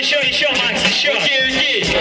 еще, еще, Макс, еще. Окей, окей.